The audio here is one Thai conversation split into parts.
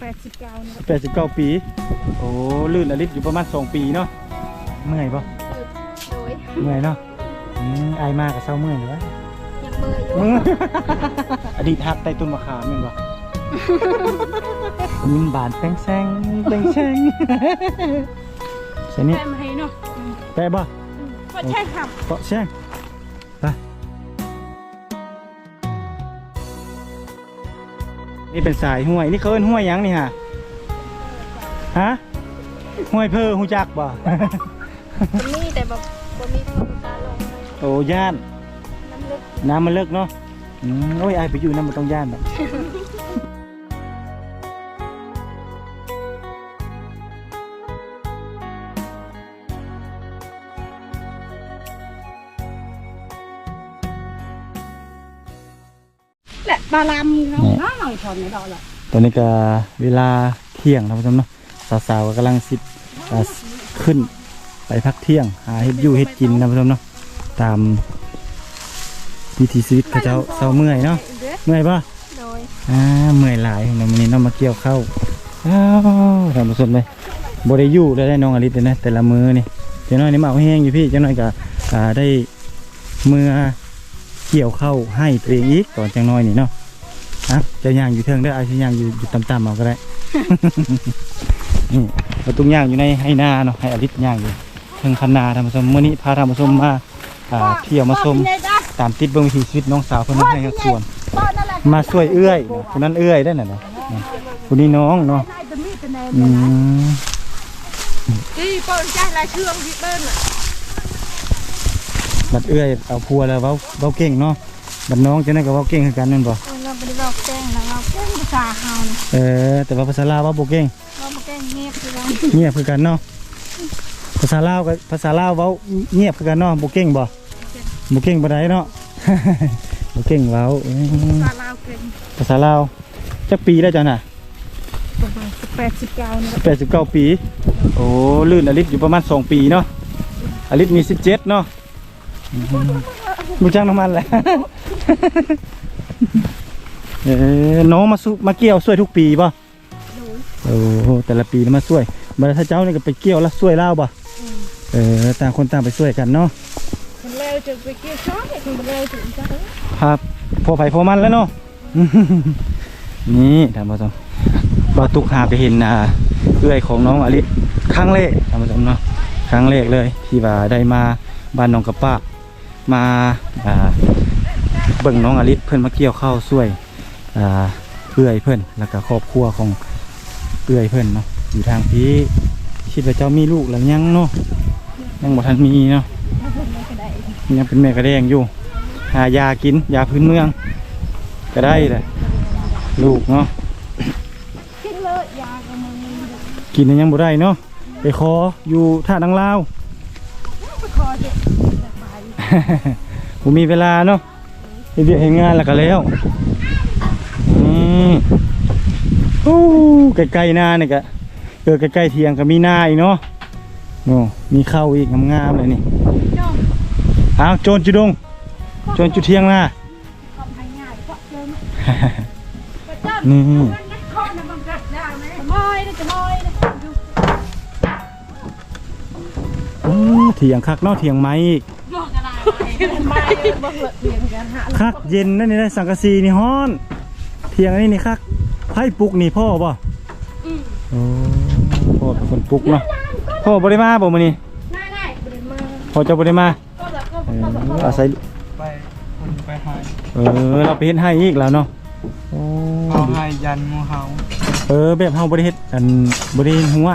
แปดสิบเก้าเนี่ยแปดสิบเก้าปี โอ้ลื่นอลิศอยู่ประมาณสองปีเนาะเมื่อยปะโดยเมื่อยเนาะอืมอายมากกับเศร้าเมื่อยหรือวะยังเมื่อยอยู่มึงอดีตฮักใต้ต้นมะขามแม่นบ่ ยิ้มบานแป้งแซงแป้งแซงใช่นี่แต้มให้เนาะแปะบ่ ก็ใช่ครับเกาะแซง นี่เป็นสายห้วย นี่เขาเอิ้นห้วยหยังนี่ฮะฮะห้วยเพอหูจักบ่มันมีแต่แบบบ่มีความกล้าลงเลยโอ้ย่าน น้ำลึกน้ำมันเลิกเนาะอืมโอ้ยไอายไปอยู่น้ำมันต้องย่านแบบ แหละปลาลำเขาน้อยหน่อยถอนไม่ได้หรอกตอนนี้ก็เวลาเที่ยงนะผู้ชมเนาะสาวๆก็กำลังสิอ่าขึ้นไปพักเที่ยงหาเฮ็ดอยู่เฮ็ดกินนะผู้ชมเนาะตามวิถีชีวิตเขาเจ้าเศร้าเมื่อยเนาะเมื่อยปะโดยอ่าเมื่อยหลายเนาะวันนี้เน้องมาเกี่ยวข้าวอ้าวท่านผู้ชมเลยบได้อยู่ได้ได้น้องอลิศเลยนะแต่ละมือนี่เจ้าน้อยนี่มาเอาแห้งอยู่พี่เจ้าน้อยก็อ่าได้มือเกี่ยวเข้าวให้ตัวเองอีกตอนจังน้อยนี่เนาะ อะเจะย่างอยู่เทิงได้อไอ้ที่ย่างอยู่อยู่ต่ำๆเอาก็ได้ นี่ประตูย่างอยู่ในให้นาเนาะให้อลิศย่างอยู่เทิงคันนาท่านผู้ชมมื้อนี้พาท่านผู้ชมมาอ่าเที่ยวมาชมตามติดเบิ่งวิถีชีวิตน้องสาวเพิ่นให้กับส่วน มาช่วยเอื้อยคนนั้นเอื้อยได้น่ะนะคนนี้น้องเนาะนายจะมีแต่แนวอืมที่ปนใจลายเชื่องที่เบิ้ลอะบัดเอื้อยเอาพัวแล้วเว้าเว้าเก่งเนาะบัดน้องจะนั่นก็เว้าเก่งคือกันนั่นบ่ เราไม่ได้บอกแจ้งนะเราแจ้งภาษาเฮานะเออ แต่ว่าภาษาลาวเว้าบ่เก่งเราไม่แจ้งเงียบคือเราเงียบคือกันเนาะ ภาษาลาวกับภาษาลาวเว้าเงียบคือกันเนาะบ่เก่งบ่บ่เก่งบ่ได้เนาะ บ่เก่งเว้าอืมภาษาลาวเก่งภาษาลาวจักปีแล้วจ้ะน่ะประมาณแปดสิบเก้าเนี่ย89 ปี โอ้ลื่นอลิศอยู่ประมาณสองปีเนาะอลิศมี 17 เนาะอืมรู้จักน้ำมันแหละ เออน้องมาสู้มาเกี่ยวช่วยทุกปีป่ะโดยโอ้โหแต่ละปีนี่มาช่วยมาถ้าเจ้านี่ก็ไปเกี่ยวแล้วช่วยเล่าป่ะเออต่างคนต่างไปช่วยกันเนาะมันเร็วจะไปเกี่ยวช้อนเด็กมันเร็วถึงจะเลยครับพอไผ่พอมันแล้วเนาะนี่ท่านผู้ชมบาตุกหาไปเห็นอ่าเอื้อยของน้องอลิศครั้งแรกท่านผู้ชมเนาะครั้งแรกเลย ที่ว่าได้มาบ้านน้องกระป้ามาอ่าเบิ่งน้องอลิศเพื่อนมาเกี่ยวข้าวช่วยอ่า เอื้อยเพื่อนแล้วก็ครอบครัวของเอื้อยเพื่อนเนาะอยู่ทางพี่คิดว่าเจ้ามีลูกแล้วยังเนาะยังบ่ทันมีเนาะยังเป็นแม่กระแดงอยู่ หายากินยาพื้นเมือง ก็ได้แหละลูกเนาะกินเลยยาก็มันมีกินยังบ่ได้เนาะไปขออยู่ท่าดังลาวไปคอเด็กสบายผมมีเวลาเนาะเฮ็ดเวียกเห็นงานแล้วก็แล้ว นี่โอ้ใกล้ๆหน้านี่ก็เออใกล้ๆเทียงก็มีหน้าอีกเนาะโน่มีเข้าวอีกงามๆเลยนี่ย่อมอ้าวโจรจุดงโจรจุดเทียงหน้าทำให้ง่ายเพราะเดิมประจันนี่ข้อนะบังคับได้ไหมจะมอยนะจะมอยนะดูอือเถียงคักเนาะเถียงไม้อีกบอกอะไรไม่บังเถียงกันฮะคักเย็นนั่นนี่นะสังกะสีนี่ฮ้อน เทียงอันนี้นี่คักไพ่ปลุกนี่พ่อป่ะอืมโอ้พ่อเป็นคนปลุกเนาะพ่อบริมาบ่มื้อนี้ได้ได้บริมาพ่อเจะบริมาก็แบบก็เอก็ออาศัยไปคนไปหายเออเราไปเฮ็ดให้อีกแล้วเนาะโอ้เอาให้ยันงูเห่าเออแบบเฮาบ่ได้เฮ็ดอันบ่ได้เฮ็ดหัว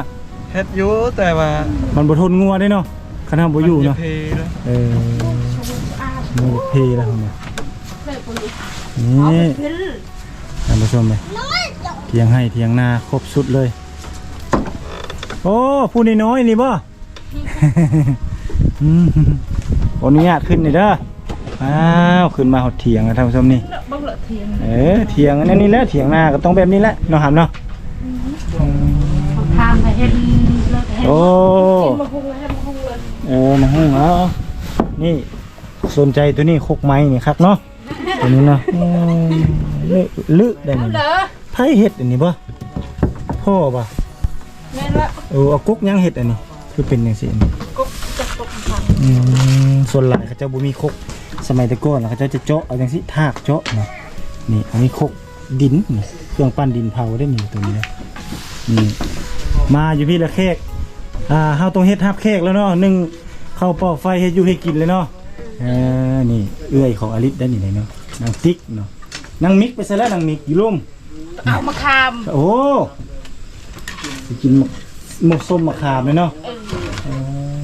เฮ็ดอยู่แต่ว่ามันบ่ทนงัวได้เนาะคันเฮาบ่อยู่เนาะมัจเพเลยเออมันเพแล้วเนาะเลยปุ๋ยนี่ขึ้นท่านผู้ชมเลยเทียงให้เทียงนาครบสุดเลย โอ้ผู้น้อยๆนี่บ่อืมขออนุญาตขึ้นหน่อยเด้ออ้าวขึ้นมาหดเถียงนะท่านผู้ชมนี่บังเหลเทียงเออเถียงอันนี้แหละเถียงนาก็ต้องแบบนี้แหละเนาะหำเนาะอืมทางให้เห็นเลิกเห็นโอ้มาพุงเลยให้มาพุงเลยเออมาหุ้งเอานี่สนใจตัวนี้คกไม้นี่ครับเนาะตัว นี้เนาะอืมนี่ลึได้นี่เหรอไผเฮ็ดอันนี้บ่พ่อป่ะแม่นว่าเออเอากุ๊กยังเห็ดอันนี้ คือเป็นอย่างสิอันนี้กุ๊กจะตกทางอืมส่วนหลายเขาเจ้าบ่มีคกสมัยแต่ก่อนน่ะเขาเจ้าจะเจาะเอาจังสิทากเจาะเนาะนี่อันนี้คกดินนี่เครื่องปั้นดินเผาได้นี่ตัวนี้นะนี่มาอยู่พี่ละเค้กอ่าเฮาต้องเฮ็ดฮับเค้กแล้วเนาะนึ่งเข้าวเป่าไฟเฮ็ดอยู่ให้กินเลยเนาะเออนี่เอื้อยของอลิศได้นี่เลยเนาะ นางติ๊กเนาะนางมิกไปซะแล้วนางมิกอยู่ร่มเอามาคามโอ้สิกินหมกหมกส้มมะขามเลยเนาะเออเอ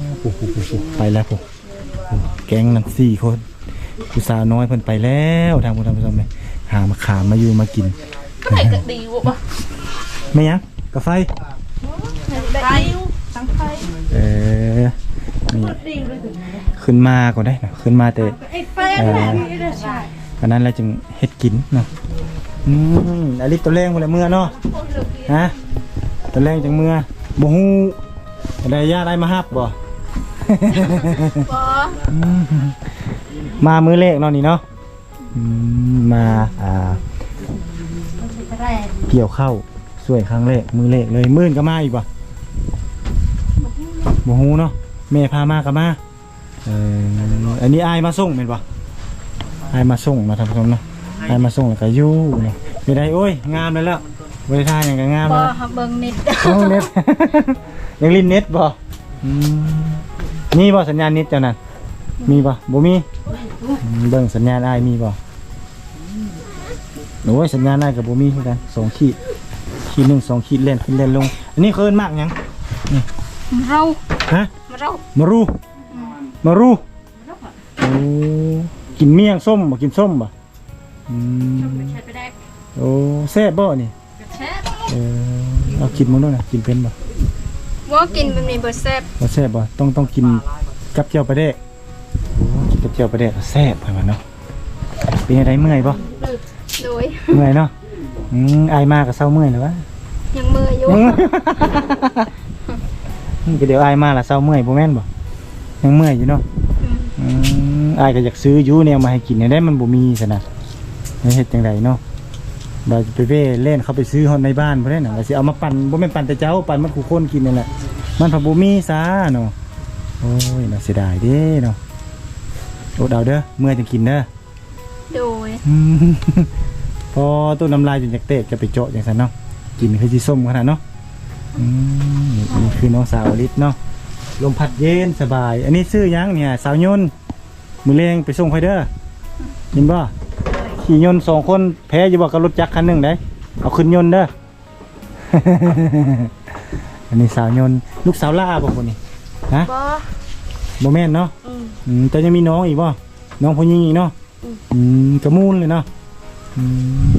อโอ้โหโอ้โหไปแล้วผมแก๊งนั้นสี่คนผู้สาวน้อยเพิ่นไปแล้วทางผู้ทำผู้ชมเลยหามะขามมาอยู่มากินก็ไหนก็ดีวะบ่ไม่ยังกาแฟได้อยู่ทั้งไฟเออนี่ดีเลยถึงขึ้นมาก็ได้นะขึ้นมาแต่ไอ้แป้งแหละนี่ได้ใช่ อันนั้นเราจึงเฮ็ดกินเนาะอืมอลิตตัวแรงมาเลยเมื่อเนาะฮะตัวแรงจังเมื่อบ่ฮู้ได้ญาติได้มาฮับบ่บ่มามือเลขเนาะนี่เนาะอืมมาอ่าแรงเกี่ยวเข้าสวยครั้งแรกมือเลขเลยมื่นก็มาอีกป่ะโมฮูเนาะแม่พามาก็มาเอออันนี้อายมาส่งเป็นป่ะ อายมาส่งมาทำผู้ชมเนาะอายมาส่งแล้วก็อยู่เนาะไม่ได้โอ้ยงามเลยแล้วบริทานอย่างก็งามบ่เลยเบิ่งนิดโอ้เน็ต ยังลินเน็ตบ่อืมมีบ่สัญญาณเน็ตเจ้านั่นมีบ่บ่มีอืมเบิ่งสัญญาณอายมีบ่โอ้ยสัญญาณอายกับบ่มีเหมือนกันสองขีดขีดหนึ่งสองขีดเล่นขึ้นเล่นลง อันนี้เคินมากหยังเราฮะ เรามารู มารูโอ้ กินเมี่ยงส้มบ่กินส้มบ่อืมใช้ไปได้โอ้แซ่บบ่นี่แช่เออเอากินมึงด้วยนะกินเป็นบ่ว่ากินแบบนี้บ่แซ่บบ่แซ่บบ่ต้องต้องกินกับเจียวปลาแดกโอ้กินกับเจียวปลาแดกแซ่บไปว่าเนาะเป็นยังไงเมื่อยบ่โดยเมื่อยเนาะอืมอายมากกับเศร้าเมื่อยแล้ววะยังมืออยู่อืมก็เดี๋ยวอายมาละเศร้าเมื่อยบ่แม่นบ่ยังเมื่อยอยู่เนาะอืม อายก็อยากซื้อยู่แนวมาให้กินเนี่ยได้มันบ่มีซะนะเฮ็ดจังไดเนาะเราจะไปเว่เล่นเขาไปซื้อฮอดในบ้านบ่ได้น่ะว่าสิเอามาปั่นบ่แม่นปั่นแต่เจ้าปั่นมันคู่คนกินนั่แหละมันผับ่มีซะเนาะโอ้ยน่าเสียดายเด้เนาะโอ้ดเอาเด้อเมื่อจังกินเด้อโดยพอต้นน้ำลายจนจากเตะจะไปเจาะอย่างนั้นเนาะกินคือสีส้มขนาดเนาะอืมนี่คือน้องสาวอลิศเนาะลมพัดเย็นสบาย อันนี้ซื้อยังเนี่ยสาวยุน มือเลงไปส่งไฟเด้อยินบ่ขี่ยนต์สองคนแพ้อยู่บ่กับรถจักรคันหนึ่งได้เอาขึ้นยนต์เด้อ อันนี้สาวยนต์ลูกสาวล่าบ่คนนี้ฮะบ่บ่แม่นเนาะอืมอืมแต่ยังมีน้องอีกบ่น้องผู้หญิงอีกเนาะอืมอืมกระมูลเลยเนาะอื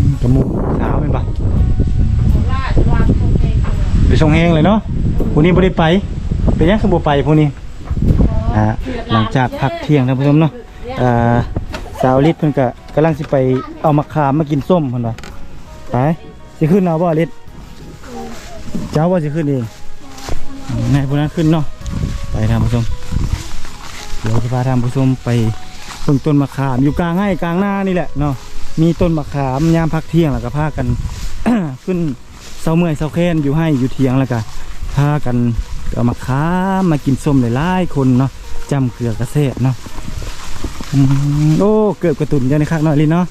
มกระมูลขาวเป็นปะว่าวางโอเคไปส่งแหงเลยเนาะผู้นี้บ่ได้ไปเป็นยังคือบ่ไปผู้นี้ อ่าหลังจากพักเที่ยงท่านผู้ชมเนาะอ่าสาวลิศเพิ่นก็กำลังสิไปเอามะขามมากินส้มเพิ่นว่าไปสิขึ้นเอาบ่ลิศเจ้าว่าสิขึ้นเองอืมให้ผู้นั้นขึ้นเนาะไปท่านผู้ชมเดี๋ยวจะพาท่านผู้ชมไปเบิ่งต้นมะขามอยู่กลางไร่กลางหน้านี่แหละเนาะมีต้นมะขามยามพักเที่ยงแล้วก็พากัน ขึ้นเสาเมื่อยเสาแค้นอยู่ให้อยู่เทียงแล้วก็พากัน เอามาค้ามมากินส้มหลายๆคนเนาะจำเกลือกระเซะเนาะอืมโอ้เกิดกระตุนเยอะในคักหน่อยลิเนาะ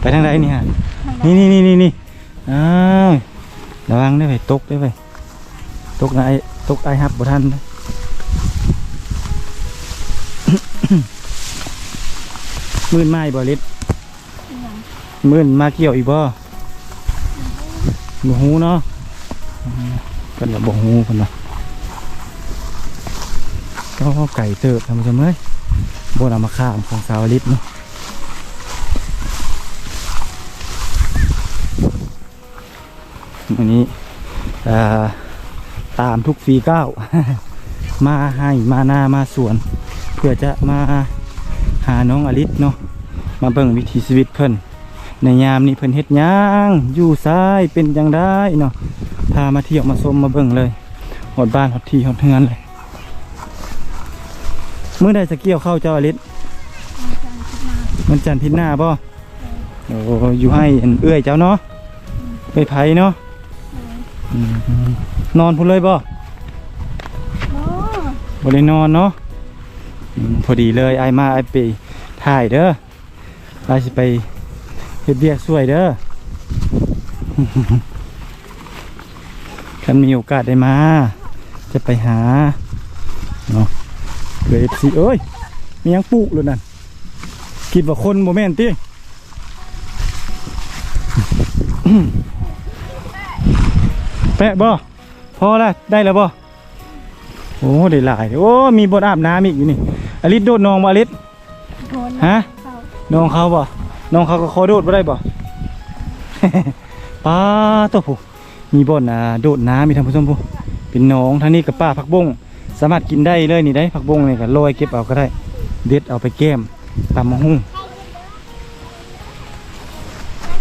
ไปทางใดนี่ฮะนี่นี่นี่นี่นี่อ้าวระวังได้ไปตกได้ไปตกนะไอ้ตกไอ้ฮับบ่ทันนะมื่นไม้บ่ลิศมื่นมาเกี่ยวอีกบ่บ่ฮู้เนาะอืมเพิ่ นว่าบ่ฮู้เพิ่นว่าก็ไก่เติบท่านผู้ชมเอ้ยบนเอามาข้ามของสาวลิศเนาะวันนี้ตามทุกฟีเก้า มาให้มาหน้ามาสวน เพื่อจะมาหาน้องอลิศเนาะมาเบิ่งวิถีชีวิตเพิ่น ในยามนี้เพิ่นเฮ็ดหยังอยู่ซ้ายเป็นจังได้เนาะพามาเที่ยวมาชมมาเบิ่งเลยหดบ้านหดที่หดเฮือนเลยมื้อใดจะเกี่ยวเข้าวเจ้าอลิศมันจันทร์ทิศหน้าบ่โอ้อยู่ให้อันเอื้อยเจ้าเนาะไปไผเนาะอืมนอนพุ่นเลยบ่โอ้บ่ได้นอนเนาะอืมพอดีเลยไอายมาไอายไปถ่ายเด้อไอายสิไป เฮ็ดเวียกช่วยเด้อคันมีโอกาสได้มา จะไปหาเนาะเดี๋ยว FC เอ้ย มียังปุเลยนั่นคิดว่าคนบ่แม่นติแปะบ่พอละได้แล้วบ่โอ้ได้หลาย โอ้ มีบทอาบน้ำอีกอยู่นี่อลิศโดดนองบ่อลิศฮะนองเขาบ่ น้องเขาก็ขอโดดบ่ได้บ่ ป้าตัวผู้มีบ่อนอ่าโดดน้ำมีท่านผู้ชมผู้เป็นหน้องทางนี้กับป้าผักบงสามารถกินได้เลยนี่ได้ผักบงนี่ก็โรยเก็บเอาก็ได้ เด็ดเอาไปแก้มตำมะฮุ่ง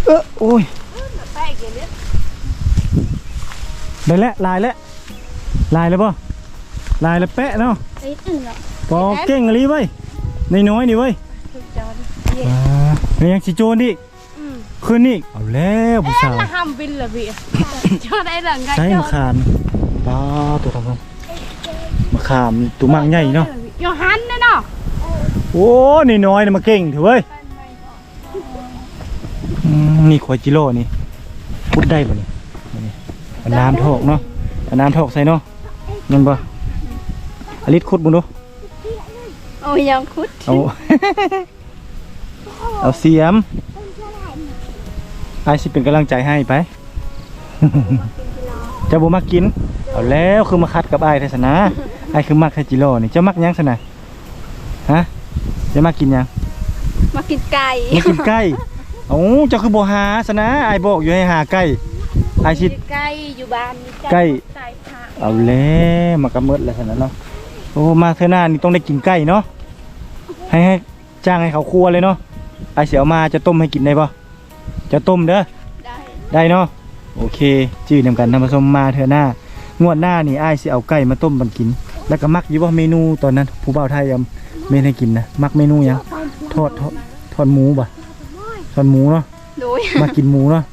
เออโอ้ยแป้งอย่างนี้ได้แล้วลายแล้วลายแล้วป่ลายแล้วแปะเนาะไอ้อื่นหรอพอเก่งอะไรเว้ยในน้อยๆนี่เว้ ยถูกจอนเย่อ่าแล้วยังสิโจนดิอืมขึ้นอีกเอาแล้วผู้สาวละห้ามบินละพี่จอได้หลังไงใช้มะขามป้าตัวทำงมะขามตัวมักใหญ่เนาะโยฮันนะเนาะโอ้นี่น้อยๆนี่มาเก่งเถอะเว้ยอืมนี่ควายจิโร่นี่พุดได้บ่เนี่ยนี่เอาน้ำทอกเนาะเอาน้ำทอกใส่เนาะนั่นบ่อลิศขุดบุญดูโอ้ยยังคุด เอา เอาเสียมไอายสิเป็นกำลังใจให้ไป เจ้าบ่มักกิน เอาแล้วคือมาคัดกับไอ้ายแท้สนะไอ้ายคือมักแค่จิโร่นี่เจ้ามักหยังสนะฮะเจ้ามักกินหยังมากินไก่มักกินไก่เอ้าเจ้าคือบ่หาสนะไอ้ายบอกอยู่ให้หาไก่ไอ้ายสิไก่อยู่บ้านมีไก่ไก่ค่ะเอาแล้วมากระเมิดแล้วสนะเนาะโอ้มาเท่าหน้านี่ต้องได้กินไก่เนาะให้ให้จ้างให้เขาครัวเลยเนาะ ไอ้ายเสียวมาจะต้มให้กินได้ปะจะต้มเด้อ ได้ ได้เนาะ โอเค จื้อนำกันทำผสมมาเถอะหน้า งวดหน้านี่อ้ายสิเอาไก่มาต้มบันกิน แล้วก็มักอยู่ว่าเมนูตอนนั้น ผู้บ่าวไทยยำเมนให้กินนะ มักเมนูหยังทอดทอดทอดหมูบ่ะทอดหมูเนาะ โดย มากินหมูเนาะ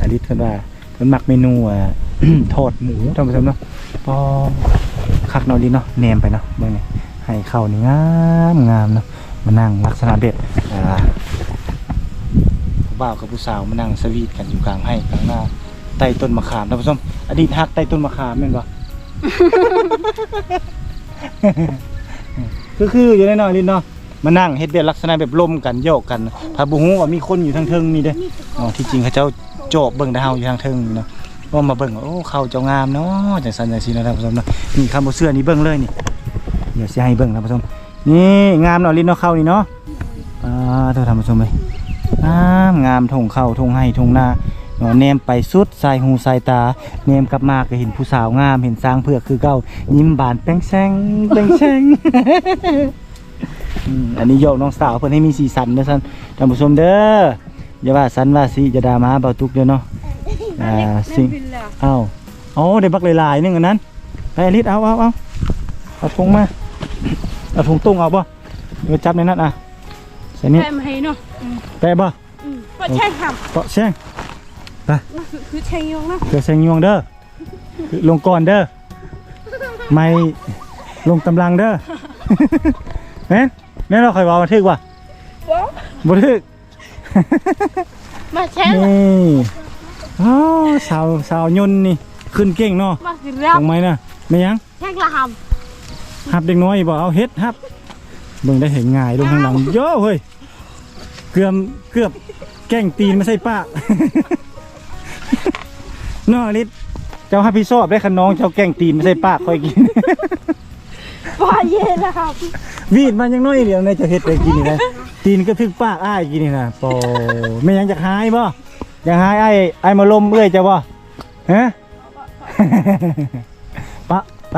อลิศเพิ่นว่าเพิ่นมักเมนูอ่าทอดหมูท่านผู้ชมเนาะพอคักเนาะลิเนาะแหนมไปเนาะเบิ่งนี่ให้เข้าวนี่งามงามเนาะ มานั่งลักษณะเบ็ดอ่าผู้บ่าวกับผู้สาวมานั่งสวีทกันอยู่กลางให้กลางหน้าใต้ต้นมะขามท่านผู้ชมอดีตฮักใต้ต้นมะขามแม่นบ่ คือคืออยู่ในน้อยลินเนาะมานั่งเฮ็ดเบียดลักษณะแบบลมกันโยกกันถ้าบ่ฮู้ว่ามีคนอยู่ทางเทิงนี่เด้อ๋อที่จริงเขาเจ้าโจบเบิ่งแต่เฮาอยู่ทางเทิงนี่เนาะก็มาเบิ่งว่าโอ้เขาเจ้างามเนาะจังซั่นจังซี่เนาะท่านผู้ชมเนาะนี่คำบ่เชื่อนี่เบิ่งเลยนี่เดี๋ยวสิให้เบิ่งท่านผู้ชม นี่งามเนาะลินเนาะเข้านี่เนาะอ่าเท่าท่าชมเอ้ยงามงามทงเข้าทงให้ทงหน้าเนาะแนมไปสุดสายหูสายตาแนมกลับมาก็เห็นผู้สาวงามเห็นสร้างเผือกคือเก่ายิ้มบานแป้งแซงแป้งแซงอืมอันนี้โยกน้องสาวเพิ่นให้มีสีสันเด้อท่านท่านผู้ชมเด้ออย่าว่าสันว่าสิจะดามาเบาตุกเด้อเนาะอ่าสิ่งบินแล้วเอ้าโอ้ได้บักหลายๆนึงอันนั้นไปอลิศเอาเอาเอาเอาถุงมา เอาถุงตุ้งเอาบ่เดี๋ยวจับในนั้นอะใส่นี่แป้งมาให้เนาะแปะบ่อืมก็ใช่ครับเกาะแซงคือคือใช่ยงเนาะเดี๋ยวแซงยวงเด้อคือลงก่อนเด้อไม่ลงกำลังเด้อแม่นแม่นเราคอยเว่ามาทึกว่ะบ่ทึกมาแช่นี่อ้าวสาวสาวยนต์นี่ขึ้นเก่งเนาะมากินแล้วตรงไหมนะไม่ยังแช่ละห หับเด็กน้อยบ่เอาเฮ็ดหับเบิ่งได้เห็นง่ายลงข้างหลังโย่เฮ้ยเกือบเกือบแกล้งตีนไม่ใช่ป้า น้องอลิศเจ้าฮับพี่ชอบได้คันน้องเจ้าแกล้งตีนไม่ใช่ป้าคอยกินำว่าเย็นนะครับวีดมันยังน้อยเดียวในจะเฮ็ดไปกินนี่นะตีนก็ทึกปากอ้ายกินนี่นะปอไม่ยังจะหายบ่อยากหายไอ้ไอ้ายมาลมเอ้ยจะบ่ฮะ ปะไป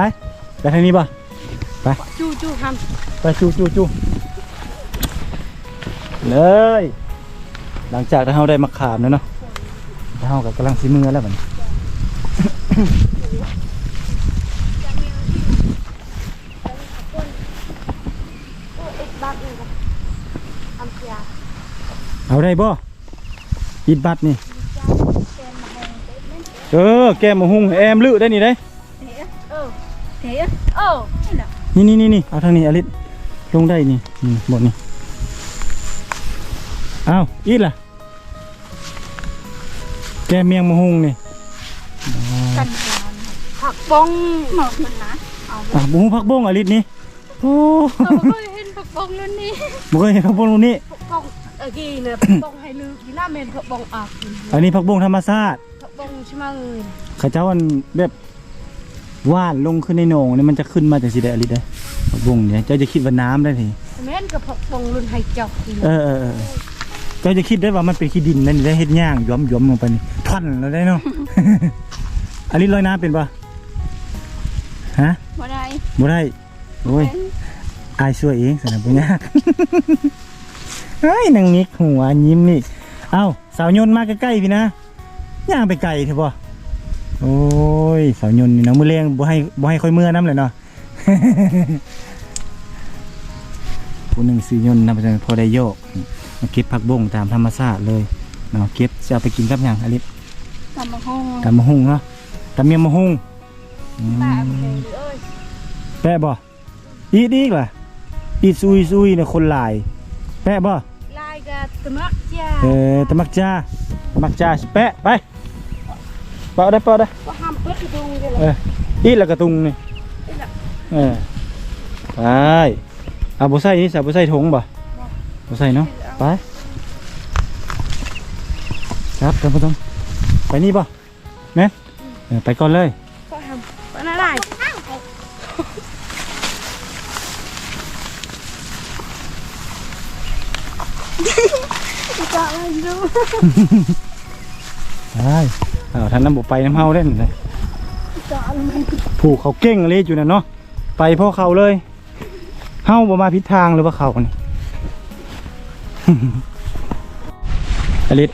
ไปทางนี้บ่ จูจูทไปจูจูจูเลย หลังจากที่เราได้มะขามแล้วเนาะเรากับกำลังสิมือแล้วมันำบักอีกทำเสียเอาได้บ่ปิดบัตรนี่เต็มมาเลยเต็มเลยเออ แก้มมาหุงแอมลือได้นี่ได้เฮ้เออเฮ้เออ นี่แหละนี่นี่นี่นี่เอาทางนี้อลิศลงได้นี่นี่หมดนี่อ้าวอีดล่ะ แกเมียงมะฮุงนี่กันยานผักบงหมอกมันนะเอาอะบุ้งพักบ้งอลิศนี่โอ้เราเคยเห็นผักบงนั่นนี่บ่เคยเห็นพักบ้งตรงนี้ ผักบงเออกี้เนี่ยผักบงให้ลือกีฬาเมนผักบงออกอันนี้พักบ้งธรรมชาติผักบงใช่ไหมเอ่ยเขาเจ้าอันแบบ วาดลงขึ้นในโหนงนี่มันจะขึ้นมาจากสีแดงอลิศได้พักบ้งเนี่ยเจ้าจะคิดว่าน้ำได้ทีแม่นกับผักบงรุ่นไฮจอกเออเออเออเจ้าจะคิดได้ว่ามันเป็นขี้ดินนั่นนี่ได้เฮ็ดย่างย้อมย้อมลงไปนี่ท่อนแล้วได้เนาะอลิศลอยน้ำเป็นปะฮะมาได้บ่ได้โอ้ยอายช่วยเองสนามปุญยากเฮ้ยนางนิกหัวยิ้มนี่ เอ้าสาวยนต์มาใกล้ๆพี่นะย่างไปไกลเถอะบ่ โอ้ยสาวยนต์นี่น้องมือเลี้ยงบ่ให้บ่ให้ค่อยเมื่อน้ำเลยเนาะ ผู้หนึ่งซื้อยนต์นำไปพอได้โยกมาเก็บผักบงตามธรรมชาติเลยเนาะเก็บจะเอาไปกินกับหยังอลิศทำมาห้องตำมะฮุงเนาะตำเมียมมะฮุงอืมป้าเพลงเอ้ยแปะบ่อีดอีกล่ะอีดซุยซุยเนี่ยคนหลาย แปะบ่ลายกับตะมักจ้าเออตะมักจ้าตะมักจ้าสิแปะไป เปาได้เปาได้ก็ห้ามเปิดกระดุงเดี๋ยวเอออีดแล้วกระตุงนี่เออไปเอาบ่ใส่นี่ใส่ เนาะไปครับท่านผู้ชมไปนี่บ่แม่นเออไปก่อนเลยก็ห้าไรจะอะไรดูได้เอาท่านน้ำบุไปน้ำเฮาเล่นเลยผูกเขาเก่งอะไรอยู่น่ะเนาะไปพ่อเขาเลยเฮาบ่มาพิดทางหรือว่าเขานี่อลิศ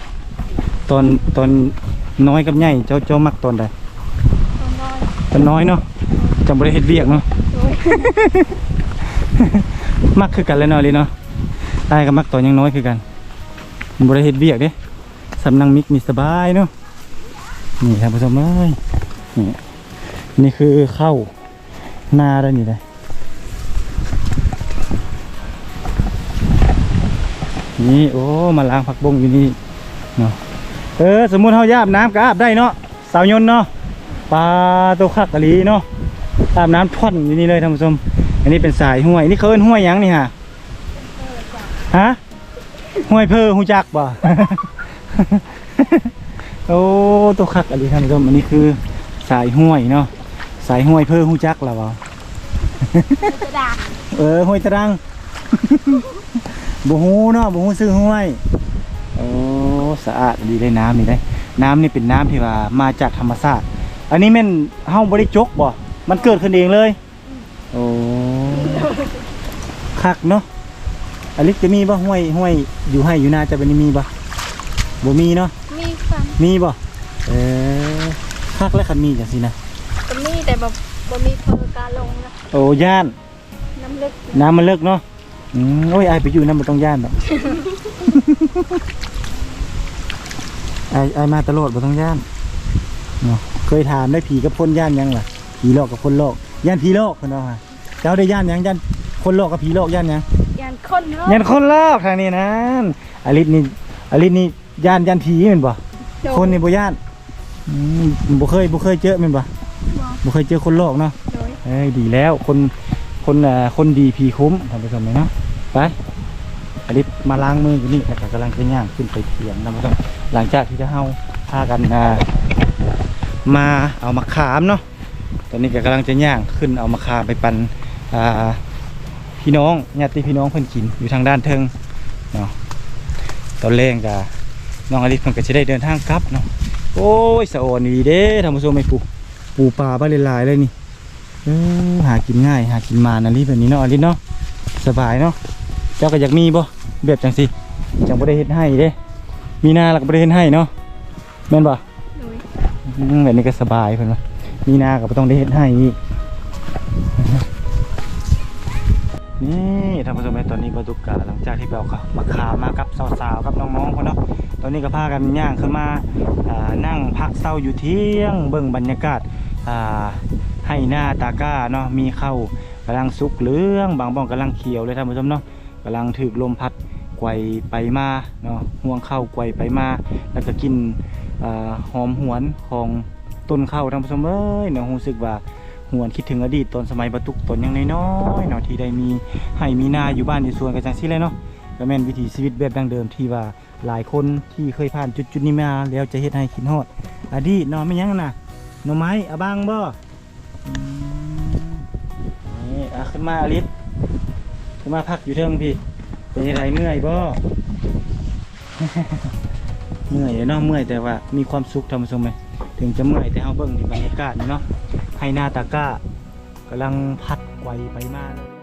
ตอนตอนน้อยกับใหญ่เจ้าเจ้ามักตอนใดตัวน้อยตอนน้อยเนาะจำบ่ได้เฮ็ดเวียกเนาะมักคือกันเลยเนาะอลิศเนาะตายกับมักตอนยังน้อยคือกันบ่ได้เฮ็ดเวียกเด้สำนังมิกนี่สบายเนาะ นี่ท่านผู้ชมเอ้ยนี่นี่คือเข้านาแล้วนี่เลยนี่โอ้มาล้างผักบงอยู่นี่เนาะเออสมมุติเฮายาบน้ำก็อาบได้เนาะสาวยนเนาะปลาตัวคักกะลีเนาะอาบน้ำท่อนอยู่นี่เลยท่านผู้ชม อันนี้เป็นสายห้วยนี่เขาเอิ้นห้วยยังนี่ฮะฮะห้วยเพอหูจักบ่ โอ้ตัวคักอันนี้ท่านผู้ชมอันนี้คือสายห้วยเนาะสายห้วยเพอหูจักแล้วบ่จะด่าเออห้วยตะรังบ่ฮู้เนาะบ่ฮู้ซื้อห้วยโอ้สะอาดดีเลยน้ำนี่ได้น้ำนี่เป็นน้ำที่ว่ามาจากธรรมชาติอันนี้แม่นเฮาบ่ได้จกบ่ มันเกิดขึ้นเองเลยโอ้คักเนาะอลิศจะมีบ่ห้วยห้วยอยู่ให้อยู่นาจะเป็นมีบ่บ่มีเนาะ มีฟันมีบ่เออคักแล้วคันมีจังซี่นะก็มีแต่แบบบ่มีเพอการลงนะโอ้ย่าน น้ำลึกน้ำมันเลิกเนาะอืมโอ้ยไอายไปอยู่น้ำมันต้องย่านแบบไอไอายมาตลอดบ่ต้องย่านเนาะเคยถามได้ผีกับคนย่านยังล่ะผีหลอกกับคนหลอกย่านผีหลอกคนเนาะฮะเจ้าได้ย่านยังย่านคนหลอกกับผีหลอกย่านยังยันคนเนาะย่านคนหลอกทางนี้นะอลิศนี่อลิศนี่ย่านย่านผีแม่นบ่ คนนี่บ่ย่านอืมบ่เคยบ่เคยเจอแม่นบ่บ่เคยเจอคนหลอกเนาะ โดยเอ้ยดีแล้วคนคนอ่าคนดีพีคุ้มท่านผู้ชมเนาะไปอลิศมาล้างมืออยู่นี่แล้วก็กำลังจะย่างขึ้นไปเถียงท่านผู้ชมหลังจากที่จะเฮาพากันอ่ามาเอามะขามเนาะตอนนี้ก็กำลังจะย่างขึ้นเอามะขามไปปันอ่าพี่น้องญาติพี่น้องเพิ่นกินอยู่ทางด้านเทิงเนาะตอนแรกก็ น้องอลิศเพิ่นก็จะได้เดินทางกลับเนาะโอ้ยสะออนดีเด้ท่านผู้ชมไอ้ปูปูปลาบ้าหลายๆเลยนี่เออหากินง่าย หากินมานะลิแบบนี้เนาะอลิเนาะสบายเนาะเจ้าก็อยากมีบ่แบบจังสิจังบ่ได้เฮ็ดให้เด้ มีนาแล้วก็บ่ได้เฮ็ดให้เนาะแม่นบ่โดยอืมแบบนี้ก็สบายเพิ่นว่ามีนาก็บ่ต้องได้เฮ็ดให้อีกนี่ท่านผู้ชมตอนนี้บรรทุกกาหลังจากที่ไปเอาข้าวมาขามมากับสาวๆกับน้องๆเพิ่นเนาะ ตอนนี้ก็พากันย่างขึ้นมาานั่งพักเศร้าอยู่เที่ยงเบิ่งบรรยากาศาให้หน้าตาก้าเนาะมีข้าวกำลังสุกเหลือง บางบ้องกำลังเขียวเลยท่านผู้ชมเนาะกำลังถูกลมพัดไกวไปมาเนาะห่วงข้าวไกวไปมา แล้วก็กินอ่าหอมหวนของต้นข้าวท่านผู้ชมเอ้ยเนาะรู้สึกว่าหวนคิดถึงอดีตตอนสมัยบรรทุกตนยังน้อยๆเนาะที่ได้มีให้มีนาอยู่บ้านอยู่สวนกันจังซี่เลยเนาะ ก็แม่นวิถีชีวิตแบบดั้งเดิมที่ว่าหลายคนที่เคยผ่านจุดๆนี้มาแล้วจะเฮ็ดให้คิดฮอดอดีตเนไม่ยั้งนะหน่อไม้อะบางบ่นี่อะขึ้นมาอลิศขึ้นมาพักอยู่เทิงพี่เป็นยังไงเมื่อยบ่เมื่อยเนาะเมื่อยแต่ว่ามีความสุขทำสมไหมถึงจะเมื่อยแต่เฮาเบิ่งบรรยากาศเนาะให้หน้าตาก้ากำลังพัดไกวไปมาเลย